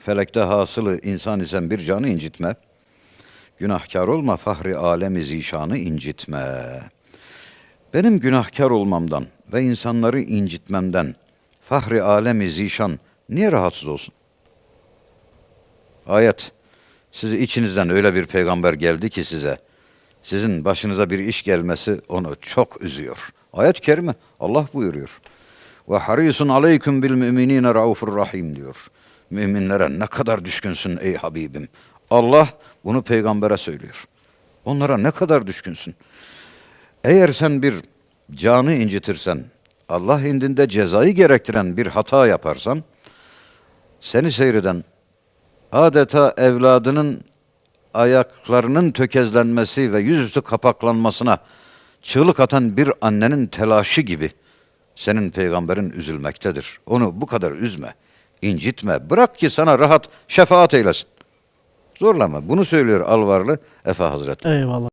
Felekte hasılı insan isen bir canı incitme. Günahkar olma fahri alemi zişanı incitme. Benim günahkar olmamdan ve insanları incitmemden fahri alemi zişan niye rahatsız olsun? Ayet. Sizi içinizden öyle bir peygamber geldi ki size. Sizin başınıza bir iş gelmesi onu çok üzüyor. Ayet-i kerime Allah buyuruyor. Ve harisun aleyküm bil müminine raufur rahim diyor. Müminlere ne kadar düşkünsün ey Habibim. Allah bunu peygambere söylüyor. Onlara ne kadar düşkünsün. Eğer sen bir canı incitirsen, Allah indinde cezayı gerektiren bir hata yaparsan, seni seyreden, adeta evladının ayaklarının tökezlenmesi ve yüzüstü kapaklanmasına çığlık atan bir annenin telaşı gibi senin peygamberin üzülmektedir. Onu bu kadar üzme, incitme. Bırak ki sana rahat şefaat eylesin. Zorlama. Bunu söylüyor Alvarlı Efe Hazretleri. Eyvallah.